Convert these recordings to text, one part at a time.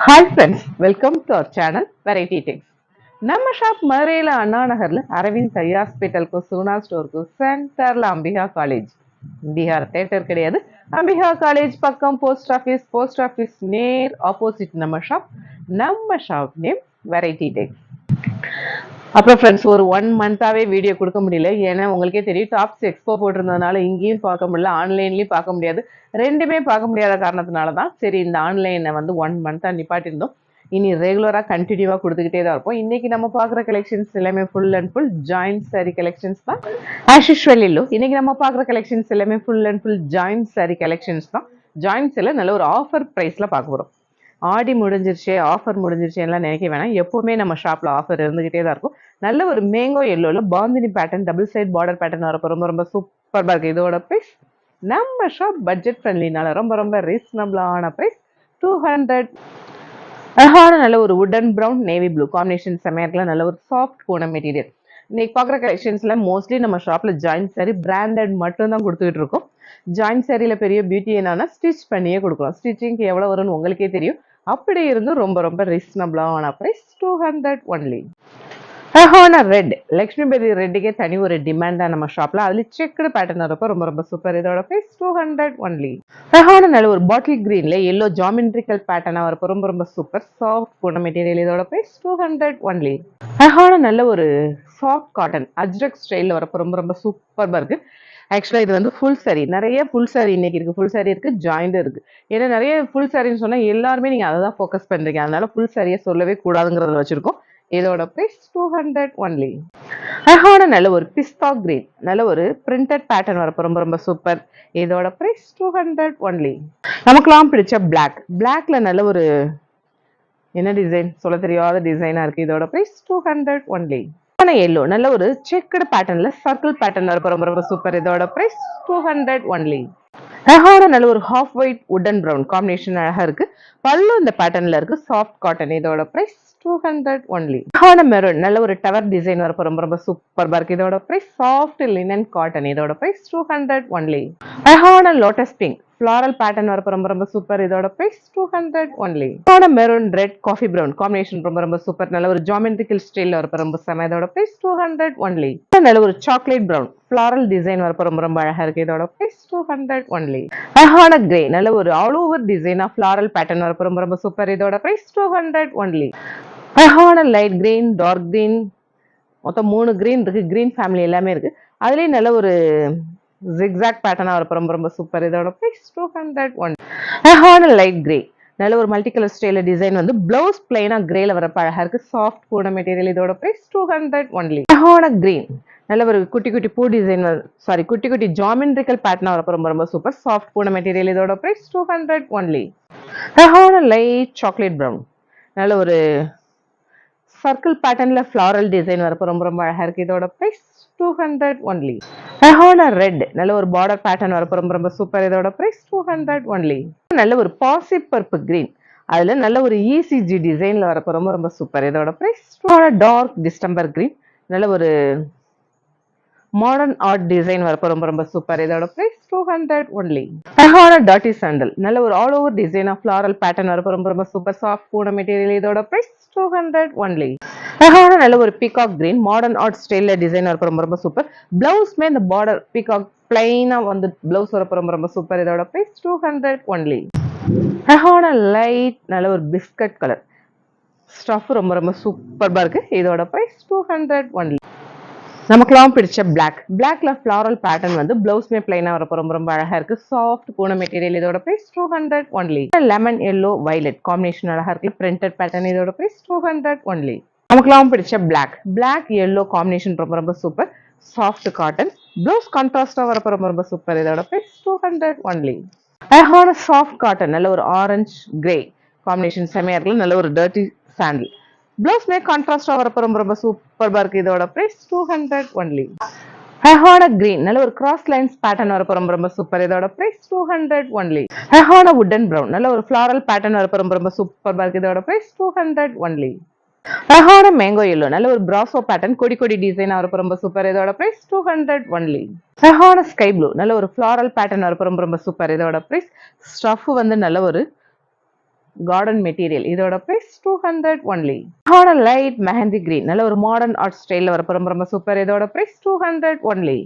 Hi friends welcome to our channel Variety Tex நம்ம shop மதுரையில் அண்ணா நகரில் அரவிந்த் ஐ ஹாஸ்பிட்டலுக்கும் சூனா ஸ்டோருக்கும் சென்டரில் அம்பிகா காலேஜ் பீகார் தேட்டர் கிடையாது. அம்பிகா காலேஜ் பக்கம் போஸ்ட் ஆஃபீஸ் போஸ்ட் ஆஃபீஸ் நேர் ஆப்போசிட் நம்ம ஷாப் நம்ம ஷாப் நேம் வெரைட்டி டெக்ஸ் அப்புறம் ஃப்ரெண்ட்ஸ் ஒரு ஒன் மந்த்தாகவே வீடியோ கொடுக்க முடியல. ஏன்னா உங்களுக்கே தெரியும் டாப்ஸ் எக்ஸ்போ போட்டிருந்ததுனால இங்கேயும் பார்க்க முடியல ஆன்லைன்லேயும் பார்க்க முடியாது. ரெண்டுமே பார்க்க முடியாத காரணத்தினால தான் சரி இந்த ஆன்லைனை வந்து ஒன் மந்த்தாக நிப்பாட்டியிருந்தோம். இனி ரெகுலராக கண்டினியூவாக கொடுத்துக்கிட்டே தான் இருப்போம். இன்றைக்கி நம்ம பார்க்குற கலெக்ஷன்ஸ் எல்லாமே full and full joint sari collections தான். ஆஷ் யூஸ்வல் இல்லோ இன்றைக்கி நம்ம பார்க்குற கலெக்ஷன்ஸ் எல்லாமே full and full joint sari collections தான். ஜாயின்ஸில் நல்ல ஒரு ஆஃபர் ப்ரைஸில் பார்க்க போகிறோம் ஆடி முடிஞ்சிருச்சு ஆஃபர் முடிஞ்சிருச்சு எல்லாம் நினைக்க வேணாம். எப்போவுமே நம்ம ஷாப்பில் ஆஃபர் இருந்துகிட்டே தான் இருக்கும். நல்ல ஒரு mango எல்லோவில் bandhani pattern double side border pattern வரப்போ ரொம்ப ரொம்ப சூப்பராக இருக்குது இதோட ப்ரைஸ் நம்ம ஷாப் பட்ஜெட் ஃப்ரெண்ட்லினால ரொம்ப ரொம்ப ரீசனபிளான ப்ரைஸ் டூ ஹண்ட்ரட் அழகான நல்ல ஒரு உடன் ப்ரௌன் நேவி ப்ளூ காம்பினேஷன் செமையாக நல்ல ஒரு சாஃப்ட் போன மெட்டீரியல் இன்னைக்கு பார்க்குற கலெக்ஷன்ஸில் மோஸ்ட்லி நம்ம ஷாப்பில் ஜாயின்ட் சாரி பிராண்டட் மட்டும்தான் கொடுத்துக்கிட்டு இருக்கோம். ஜாயின்ட் சாரியில் பெரிய பியூட்டி என்னன்னா ஸ்டிச் பண்ணியே கொடுக்குறோம் ஸ்டிச்சிங்க்கு எவ்வளோ வரும்னு உங்களுக்கே தெரியும். அப்படி இருந்தும் ரொம்ப ரொம்ப ரீசனபிளான ப்ரைஸ் டூ ஹண்ட்ரட் ஒன்லி அழகான ரெட் லக்ஷ்மிபேரி ரெட்டுக்கே தனி ஒரு டிமாண்டா நம்ம ஷாப்ல அதுல செக்குடு பேட்டர்ன் வரப்போ ரொம்ப ரொம்ப சூப்பர் இதோட ப்ரைஸ் டூ ஹண்ட்ரட் ஒன்லி அழகான நல்ல ஒரு பாட்டில் கிரீன்ல எல்லோ ஜாமெண்ட்ரிக்கல் பேட்டர்னா வரப்போ ரொம்ப ரொம்ப சூப்பர் சாஃப்ட் போன மெட்டீரியல் இதோட ப்ரைஸ் டூ ஹண்ட்ரட் ஒன்லி அழகான நல்ல ஒரு சாஃப்ட் காட்டன் அஜ்ரக் ஸ்டைலில் வரப்போ ரொம்ப ரொம்ப சூப்பராக இருக்குது ஆக்சுவலாக இது வந்து ஃபுல் சாரி நிறைய ஃபுல் சாரி இன்னைக்கு இருக்குது ஃபுல் சாரி இருக்குது ஜாயிண்ட் இருக்குது ஏன்னா நிறைய ஃபுல் சாரின்னு சொன்னால் எல்லாருமே நீங்கள் அதை தான் ஃபோக்கஸ் பண்ணுறீங்க அதனால ஃபுல் சாரியை சொல்லவே கூடாதுங்கிறத வச்சுருக்கோம். இதோட ப்ரைஸ் டூ ஹண்ட்ரட் ஒன்லி அழகான நல்ல ஒரு பிஸ்தா கிரீன் நல்ல ஒரு பிரிண்டட் பேட்டர்ன் வரப்போ ரொம்ப ரொம்ப சூப்பர் இதோட ப்ரைஸ் டூ ஹண்ட்ரட் ஒன்லி நமக்குலாம் பிடிச்ச பிளாக் பிளாக்ல நல்ல ஒரு என்ன டிசைன் சொல்ல தெரியாத டிசைனாக இருக்குது இதோட price two hundred only yellow. நல்ல ஒரு செக்குடு பேட்டர்ன்ல சர்க்கிள் பேட்டர்ன்ல இருக்கும் ரொம்ப ரொம்ப சூப்பர் இதோட ப்ரைஸ் டூ ஹண்ட்ரட் ஒன்லி அழகான நல்ல ஒரு ஹாஃப் ஒயிட் உடன் ப்ரௌன் காம்பினேஷன் அழகா இருக்கு. பல்லு இந்த பேட்டர்ன்ல இருக்கு. சாஃப்ட் காட்டன் இதோட ப்ரைஸ் டூ ஹண்ட்ரட் ஒன்லி அழகான மெரூன் நல்ல ஒரு டவர் டிசைன் வரப்போ ரொம்ப ரொம்ப சூப்பர் இருக்கு. இதோட ப்ரைஸ் சாஃப்ட் லினன் காட்டன் இதோட ப்ரைஸ் டூ ஹண்ட்ரட் ஒன்லி அழகான லோட்டஸ் பிங்க் ஃப்ளாரல் பேட்டர்ன் வரப்போ ரொம்ப ரொம்ப சூப்பர் இதோட ப்ரைஸ் டூ ஹண்ட்ரட் ஒன்லி இதோட maroon red coffee brown combination ரொம்ப ரொம்ப சூப்பர் நல்ல ஒரு ஜாமெட்ரிக்கல் ஸ்டைல் வரப்போ ரொம்ப செம. இதோட ப்ரைஸ் டூ ஹண்ட்ரட் ஒன்லி நல்ல ஒரு சாக்லேட் ப்ரௌன் ஃப்ளாரல் டிசைன் வரப்போ ரொம்ப ரொம்ப அழகா இருக்கு. இதோட ப்ரைஸ் டூ ஹண்ட்ரட் ஒன்லி அழகான கிரே நல்ல ஒரு ஆல் ஓவர் டிசைனா ஃப்ளாரல் பேட்டர்ன் வரப்போ ரொம்ப ரொம்ப சூப்பர் இதோட ப்ரைஸ் டூ ஹண்ட்ரட் ஒன்லி அழகான லைட் கிரீன் டார்க் கிரீன் மொத்தம் மூணு கிரீன் இருக்கு. கிரீன் ஃபேமிலி எல்லாமே இருக்கு. அதுலேயும் நல்ல ஒரு ஜிக்ஸாக் பேட்டர்னாக வரப்போ ரொம்ப ரொம்ப சூப்பர் இதோட ப்ரைஸ் டூ ஹண்ட்ரட் ஒன் அழகான லைட் கிரே நல்ல ஒரு மல்டி கலர் ஸ்டைல டிசைன் வந்து பிளவுஸ் பிளைனா கிரேல வரப்ப அழகாக இருக்குது சாஃப்ட் கூட மெட்டீரியல் இதோட ப்ரைஸ் டூ ஹண்ட்ரட் ஒன்லி அழகான கிரீன் நல்ல ஒரு குட்டி குட்டி பூ டிசைன் சாரி குட்டி குட்டி ஜாமெண்ட்ரிக்கல் பேட்டர்னா வரப்போ ரொம்ப ரொம்ப சூப்பர் சாஃப்ட் பூன மெட்டீரியல் இதோட ப்ரைஸ் டூ ஹண்ட்ரட் ஒன்லி அழகான லைட் சாக்லேட் ப்ரௌன் நல்ல ஒரு சர்க்கிள் பேட்டர்ன்ல ஃப்ளாரல் டிசைன் வரப்போ ரொம்ப ரொம்ப அழகாக இருக்குது இதோட ப்ரைஸ் டூ ஹண்ட்ரட் ஒன்லி அழகான ரெட் நல்ல ஒரு பார்டர் பேட்டர்ன் வரப்போ ரொம்ப ரொம்ப சூப்பர் இதோட ப்ரைஸ் டூ ஹண்ட்ரட் ஒன்லி நல்ல ஒரு பாசி பர்ப்பு கிரீன் அதுல நல்ல ஒரு இசிஜி டிசைன்ல வரப்போ ரொம்ப ரொம்ப சூப்பர் இதோட ப்ரைஸ் டார்க் டிஸ்டம்பர் கிரீன் நல்ல ஒரு மாடர்ன் ஆர்ட் டிசைன் வரப்போ ரொம்ப ரொம்ப சூப்பர் இதோட ப்ரைஸ் டூ ஹண்ட்ரட் ஒன்லி ஹெஹானா டாட்டி சாண்டல் நல்ல ஒரு all over design of floral pattern வரப்போ ரொம்ப ரொம்ப சூப்பர் சாஃப்ட் பூன மெட்டீரியல் இதோட ப்ரைஸ் டூ ஹண்ட்ரட் ஒன்லி அழகான நல்ல ஒரு பீகாக் கிரீன் மாடர்ன் ஆர்ட் ஸ்டைல்ல டிசைன் வரப்போ ரொம்ப ரொம்ப சூப்பர் பிளவுஸ்மே இந்த பார்டர் பீகாக் பிளைனா வந்து பிளவுஸ் வரப்போ ரொம்ப ரொம்ப சூப்பர் இதோட ப்ரைஸ் டூ ஹண்ட்ரட் ஒன்லி அழகான லைட் நல்ல ஒரு பிஸ்கட் கலர் ஸ்டஃப் ரொம்ப ரொம்ப சூப்பர்பா இருக்கு. இதோட ப்ரைஸ் டூ ஹண்ட்ரட் ஒன்லி நமக்குலாம் பிடிச்ச பிளாக் பிளாக்ல ஃப்ளாரல் பேட்டர்ன் வந்து பிளவுஸ்மே பிளைனா வரப்போ ரொம்ப ரொம்ப அழகா இருக்கு. சாஃப்ட் பூன மெட்டீரியல் இதோட price two hundred only lemon yellow violet combination அழகா இருக்கு பிரிண்டட் பேட்டர்ன் இதோட பிரைஸ் டூ ஹண்ட்ரட் ஒன்லி நமக்குலாம் பிடிச்ச பிளாக் பிளாக் எல்லோ காம்பினேஷன் ரொம்ப ரொம்ப சூப்பர் சாஃப்ட் காட்டன் ப்ளவுஸ் கான்ட்ராஸ்டாக வரப்போ ரொம்ப ரொம்ப சூப்பர் இதோட பிரைஸ் டூ ஹண்ட்ரட் ஒன்லி அழகான சாஃப்ட் காட்டன் நல்ல ஒரு ஆரஞ்சு கிரே காம்பினேஷன் செமையாக இருக்குல்ல நல்ல ஒரு டர்ட்டி சாண்டில் ப்ளவுஸ் மே கான்ட்ராஸ்டா வரப்போ ரொம்ப ரொம்ப சூப்பராக இருக்குது இதோட பிரைஸ் டூ ஹண்ட்ரட் ஒன்லி அழகான கிரீன் நல்ல ஒரு கிராஸ் லைன்ஸ் பேட்டர்ன் வரப்போ ரொம்ப ரொம்ப சூப்பர் இதோட பிரைஸ் டூ ஹண்ட்ரட் ஒன்லி ஹெஹான வுட் அண்ட் ப்ரௌன் நல்ல ஒரு ஃபிளாரல் பேட்டர்ன் வரப்போ ரொம்ப ரொம்ப சூப்பராக இருக்குது இதோட பிரைஸ் டூ ஹண்ட்ரட் ஒன்லி அழகான மேங்கோ எல்லோ நல்ல ஒரு பிராசோ பேட்டர்ன் கொடி கொடி டிசைன் வரப்போ ரொம்ப சூப்பர் இதோட பிரைஸ் டூ ஹண்ட்ரட் ஒன்லி அழகான ஸ்கை ப்ளூ நல்ல ஒரு ஃப்ளாரல் பேட்டர்ன் வரப்போ ரொம்ப ரொம்ப சூப்பர் இதோட பிரைஸ் ஸ்டஃப் வந்து நல்ல ஒரு கார்டன் மெட்டீரியல் இதோட பிரைஸ் டூ ஹண்ட்ரட் ஒன்லி அழகான லைட் மெஹந்தி கிரீன் நல்ல ஒரு மாடர்ன் ஆர்ட் ஸ்டைலில் வர ரொம்ப ரொம்ப சூப்பர் இதோட பிரைஸ் டூ ஹண்ட்ரட் ஒன்லி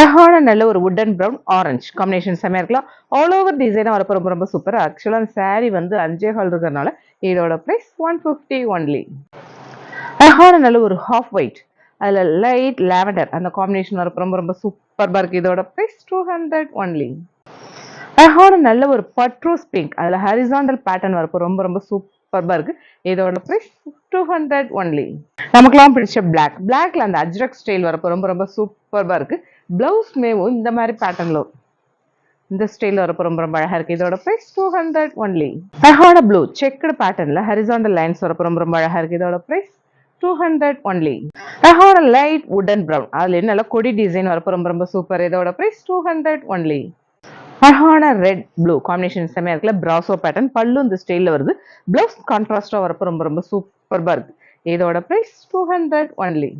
அழகான நல்ல ஒரு உட்டன் ப்ரௌன் ஆரஞ்சு காம்பினேஷன் செம்மையாக இருக்கலாம். ஆல் ஓவர் டிசைனாக வரப்போ ரொம்ப ரொம்ப சூப்பர் ஆக்சுவலாக அந்த saree வந்து அஞ்சே ஹால் இருக்கிறதுனால இதோட ப்ரைஸ் ஒன் ஃபிஃப்டி ஒன்லி அழகான நல்ல ஒரு ஹாஃப் ஒயிட் அதில் லைட் லேவண்டர் அந்த காம்பினேஷன் வரப்போ ரொம்ப ரொம்ப சூப்பர்பாக இருக்குது இதோட ப்ரைஸ் டூ ஹண்ட்ரட் ஒன்லி அழகான நல்ல ஒரு பட்ரோஸ் பிங்க் அதில் ஹரிசாண்டல் பேட்டர்ன் வரப்போ ரொம்ப ரொம்ப சூப்பர்பாக இருக்கு. இதோட ப்ரைஸ் டூ ஹண்ட்ரட் ஒன்லி நமக்குலாம் பிடிச்ச பிளாக் பிளாக்ல அந்த அஜ்ரக் ஸ்டைல் வரப்போ ரொம்ப ரொம்ப சூப்பர்பாக இருக்கு. பிளவுஸ் மேவும் இந்த மாதிரி பேட்டர்னில் இந்த ஸ்டைல் வரப்போ ரொம்ப ரொம்ப அழகா இருக்கு. இதோட ப்ரைஸ் டூ ஹண்ட்ரட் ஒன்லி அழகான ப்ளூ செக்குடு பேட்டர்ன்ல ஹரிசாண்டல் லைன்ஸ் வரப்போ ரொம்ப ரொம்ப அழகா இருக்கு. இதோட ப்ரைஸ் டூ ஹண்ட்ரட் ஒன்லி அழகான லைட் வுடன் ப்ரௌன் அதுல நல்ல கொடி டிசைன் வரப்போ ரொம்ப ரொம்ப சூப்பர் இதோட ப்ரைஸ் டூ ஹண்ட்ரட் ஒன்லி அழகான ரெட் ப்ளூ காம்பினேஷன் செம்மையா இருக்குல்ல? பிராசோ பேட்டர்ன் பல்லு இந்த ஸ்டைலில் வருது. பிளவுஸ் கான்ட்ராஸ்டாக வரப்போ ரொம்ப ரொம்ப சூப்பர்பா இருக்கு. இதோட ப்ரைஸ் டூ ஹண்ட்ரட் ஒன்லி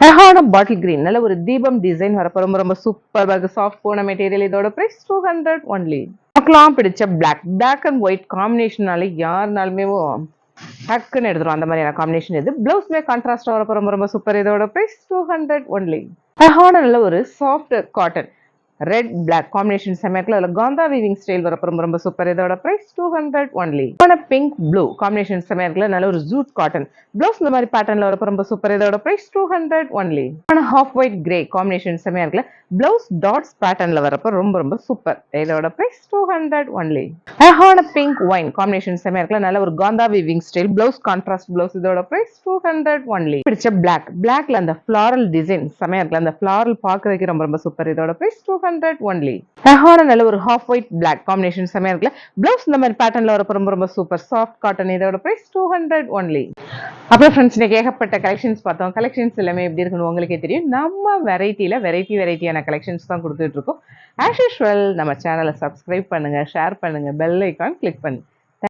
அழகான பாட்டில் கிரீன் நல்ல ஒரு தீபம் டிசைன் வரப்போ ரொம்ப ரொம்ப சூப்பர் சாஃப்ட் போன மெட்டீரியல் இதோட பிரைஸ் டூ ஹண்ட்ரட் ஒன்லி நமக்குலாம் பிடிச்ச பிளாக் பிளாக் அண்ட் ஒயிட் காம்பினேஷனால யாருனாலுமே டக்குன்னு எடுத்துரும். அந்த மாதிரியான காம்பினேஷன் இது பிளவுஸ்மே கான்ட்ராஸ்டாக வரப்போ ரொம்ப ரொம்ப சூப்பர் இதோட பிரைஸ் டூ ஹண்ட்ரட் ஒன்லி அழகான நல்ல ஒரு soft cotton red black combination செமையாக்கல அதில் காந்தா வீவிங் ஸ்டைல் வரப்போ ரொம்ப ரொம்ப சூப்பர் இதோட price two hundred only pink blue combination செமையாக்கல நல்ல ஒரு ஜூட் காட்டன் ப்ளவுஸ் இந்த மாதிரி பேட்டர்ல வரப்போ ரொம்ப சூப்பர் இதோட ப்ரைஸ் டூ ஹண்ட்ரட் ஒன்லி ஆனால் ஹாஃப் ஒயிட் கிரே காம்பினேஷன் செமையா இருக்குல்ல ப்ளவுஸ் டாட்ஸ் பேட்டர்னில் வரப்போ ரொம்ப ரொம்ப சூப்பர் இதோட ப்ரைஸ் டூ ஹண்ட்ரட் ஒன்லி அழகான பிங்க் ஒயின் காம்பினேஷன் செமையா இருக்குல்ல நல்ல ஒரு kantha weaving style blouse contrast blouse இதோட ப்ரைஸ் டூ ஹண்ட்ரட் ஒன்லி பிடிச்ச பிளாக் பிளாக்ல அந்த ஃப்ளாரல் டிசைன் செமையா இருக்குல்ல அந்த ஃப்ளாரல் பார்க்கறதுக்கு ரொம்ப ரொம்ப சூப்பர் இதோட ப்ரைஸ் டூ ஹண்ட்ரட் ஒன்லி அழகான நல்ல ஒரு ஹாஃப் ஒயிட் பிளாக் காம்பினேஷன் செமையா இருக்குல்ல? பிளவுஸ் இந்த மாதிரி பேட்டர்ன்ல வரப்போ ரொம்ப ரொம்ப சூப்பர் சாஃப்ட் காட்டன் இதோட ப்ரைஸ் டூ ஹண்ட்ரட் ஒன்லி அப்புறம் ஃப்ரெண்ட்ஸ் இன்னைக்கு ஏகப்பட்ட கலெக்ஷன்ஸ் பார்த்தோம். கலெக்ஷன்ஸ் எல்லாமே எப்படி இருக்குன்னு உங்களுக்கே தெரியும். நம்ம வெரைட்டியில் வெரைட்டி வெரைட்டியான கலெக்ஷன்ஸ் தான் கொடுத்துட்டு இருக்கோம். ஆஸ் யூஷுவல் நம்ம சேனலை சப்ஸ்கிரைப் பண்ணுங்க ஷேர் பண்ணுங்க பெல் ஐக்கான் கிளிக் பண்ணுங்க